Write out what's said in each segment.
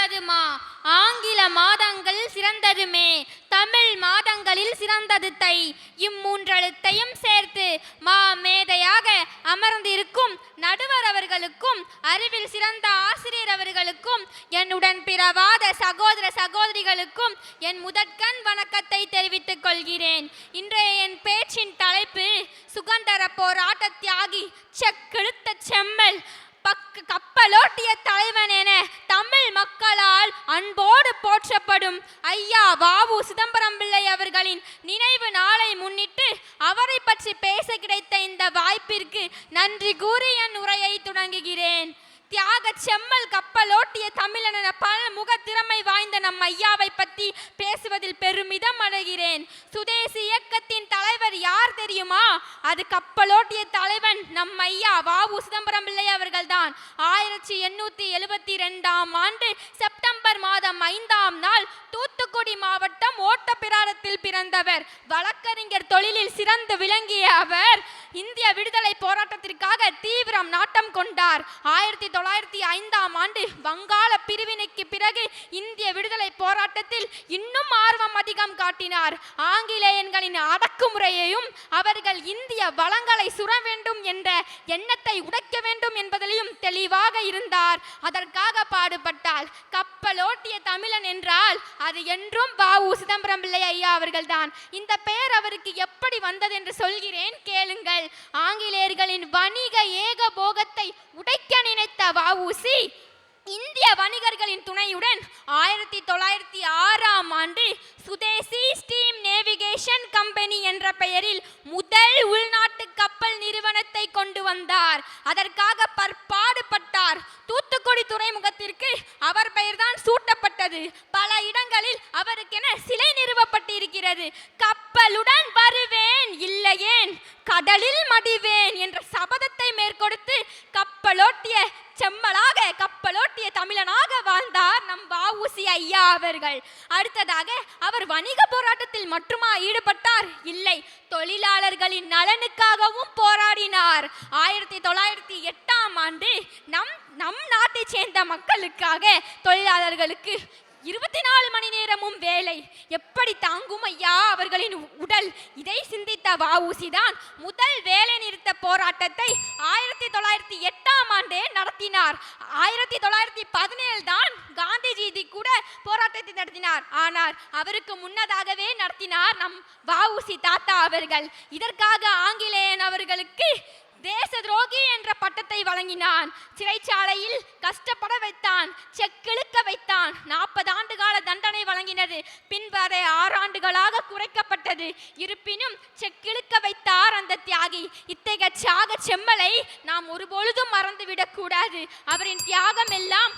சிறந்ததுமா? ஆங்கில மாதங்கள் சிறந்ததுமே. தமிழ் மாதங்களில் சிறந்தது தை. இம்மூன்றெழுத்தையும் சேர்த்து மா மேதையாக அமர்ந்திருக்கும் நடுவர் அவர்களுக்கும் அறிவில் சிறந்த ஆசிரியர் அவர்களுக்கும் என் உடன் பிறவாத சகோதர சகோதரிகளுக்கும் என் முதற்கண் வணக்கத்தை தெரிவித்துக் கொள்கிறேன். இன்றைய என் பேச்சின் தலைப்பு சுகந்தர போராட்ட தியாகி செக்கெழுத்த செம்ம பக்க கப்பலோட்டிய தலைவன் என தமிழ் மக்களால் அன்போடு போற்றப்படும் ஐயா வாவு சிதம்பரம் பிள்ளை அவர்களின் நினைவு நாளை முன்னிட்டு அவரை பற்றி பேச கிடைத்த இந்த வாய்ப்பிற்கு நன்றி கூறி என் உரையை தொடங்குகிறேன். தியாக செம்மல் கப்பலோட்டிய தமிழன பல முக திறமை வாய்ந்த நம் ஐயாவை பற்றி பேசுவதில் பெருமிதம் அடைகிறேன். சுதேசி இயக்கத்தின் தலைவர் யார் தெரியுமா? அது கப்பலோட்டிய தலைவன் நம் ஐயா வாவு சிதம்பரம் பிள்ளை அவர்கள்தான். ஆயிரத்தி எண்ணூத்தி எழுபத்தி ரெண்டாம் ஆண்டு செப்டம்பர் மாதம் ஐந்தாம் நாள் தூத்துக்குடி மாவட்டம் ஓட்டப்பிராரத்தில் பிறந்தவர். வழக்கறிஞர் தொழிலில் சிறந்து விளங்கிய அவர் இந்திய விடுதலை போராட்டத்திற்காக தீவிரம் நாட்டம் கொண்டார். ஆயிரத்தி தொள்ளாயிரத்தி ஐந்தாம் ஆண்டு வங்காள பிரிவினைக்கு பிறகு இந்திய விடுதலை போராட்டத்தில் இன்னும் ஆர்வம் அதிகம் காட்டினார். ஆங்கிலேயர்களின் அடக்குமுறையையும் அவர்கள் இந்திய வளங்களை சுர வேண்டும் என்ற எண்ணத்தை உடைக்க வேண்டும் என்பதிலும் தெளிவாக இருந்தார். அதற்காக பாடுபட்டால் கப்பலோட்டிய தமிழன் என்றால் அது என்றும் பாவு சிதம்பரம் பிள்ளை ஐயா அவர்கள்தான். இந்த பெயர் அவருக்கு எப்படி வந்தது என்று சொல்கிறேன் கேளுங்கள். ஆங்கிலேயர்களின் வணிக ஏகபோகத்தை உடைக்க நினைத்த வஉசி இந்திய வணிகர்களின் துணையுடன் ஆயிரத்தி தொள்ளாயிரத்தி ஆறாம் ஆண்டு சுதேசி ஸ்டீம் நேவிகேஷன் கம்பெனி என்ற பெயரில் முதல் உள்நாட்டு கப்பல் நிறுவனத்தை கொண்டு வந்தார். அதற்காக பற்பாடுபட்டார். தூத்துக்குடி துறைமுகத்திற்கு அவர் பெயர்தான் சூட்டப்பட்டது. பல இடங்களில் அவருக்கென சிலை நிறுவப்பட்டிருக்கிறது கப்பலுடன் வருவேன் இல்லையேன் கடலில் மடிவேன் என்ற சபதத்தை மேற்கொடுத்து கப்பலோட்டிய செம்மலாக கப்பலோட்டிய தமிழனாக வாழ்ந்தார் நம் வஉசி ஐயா அவர்கள். அடுத்ததாக அவர் வணிக போராட்டத்தில் மட்டுமா ஈடுபட்டார்? இல்லை தொழிலாளர்களின் நலனுக்காகவும் போராடினார். ஆயிரத்தி தொள்ளாயிரத்தி எட்டாம் ஆண்டு நம் நம் நாட்டை சேர்ந்த மக்களுக்காக தொழிலாளர்களுக்கு இருபத்தி நாலு மணி நேரமும் வேலை. எப்படி தாங்கும் ஐயா அவர்களின் உடல்? இதை சிந்தித்த வஉசி தான் முதல் வேலை நிறுத்த போராட்டத்தை ஆயிரத்தி தொள்ளாயிரத்தி எட்டாம் ஆண்டே நடத்தினார். ஆயிரத்தி தொள்ளாயிரத்தி பதினேழு தான் காந்திஜி கூட போராட்டத்தை நடத்தினார். ஆனால் அவருக்கு முன்னதாகவே நடத்தினார் நம் வஉசி தாத்தா அவர்கள். இதற்காக ஆங்கிலேயன் அவர்களுக்கு தேச துரோகி என்ற பட்டத்தை வழங்கினான். சிறைச்சாலையில் கஷ்டப்பட வைத்தான். செக்கிழுக்க வைத்தான். நாற்பது ஆண்டு கால தண்டனை வழங்கினது. பின்பு அதை ஆறாண்டுகளாக குறைக்கப்பட்டது. இருப்பினும் செக்கிழுக்க வைத்தார் அந்த தியாகி. இத்தகைய தியாக செம்மலை நாம் ஒருபொழுதும் மறந்துவிடக்கூடாது. அவரின் தியாகம் எல்லாம்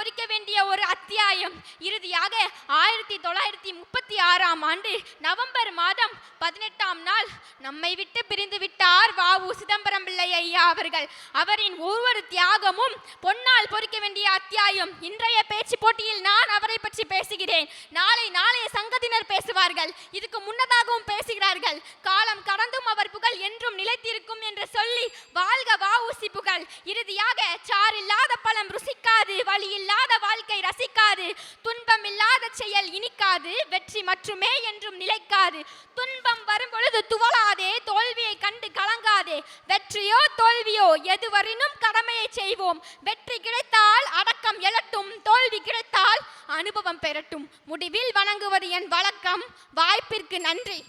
பொறிக்க வேண்டிய ஒரு அத்தியாயம். இறுதியாக ஆயிரத்தி தொள்ளாயிரத்தி முப்பத்தி ஆறாம் ஆண்டு நவம்பர் மாதம் பதினெட்டாம் நாள் நம்மை விட்டு பிரிந்து விட்டார் வாவு சிதம்பரம் பிள்ளை ஐயா அவர்கள். அவரின் ஒவ்வொரு தியாகமும் பொன்னால் பொறிக்க வேண்டிய அத்தியாயம். இன்றைய பேச்சு போட்டியில் நான் அவரை பற்றி பேசுகிறேன். நாளை நாளைய சங்கத்தினர் பேசுவார்கள். இதுக்கு முன்னதாகவும் பேசுகிறார்கள். காலம் கடந்தும் அவர் புகழ் என்றும் நிலைத்திருக்கும் என்று சொல்லி வாழ்க வாவுசி புகழ். இறுதியாக சாரில் பழம் ருசிக்காது வழி இல்லாத வாழ்க்கை ரசிக்காது. துன்பம் இல்லாத செயல் இனிக்காது. வெற்றி மட்டுமே என்றும் நிலைக்காது. துன்பம் வரும் பொழுது துவளாதே. தோல்வியை கண்டு கலங்காதே. வெற்றியோ தோல்வியோ எதுவரினும் கடமையை செய்வோம். வெற்றி கிடைத்தால் அடக்கம் எழட்டும். தோல்வி கிடைத்தால் அனுபவம் பெறட்டும். முடிவில் வணங்குவது என் வழக்கம். வாய்ப்பிற்கு நன்றி.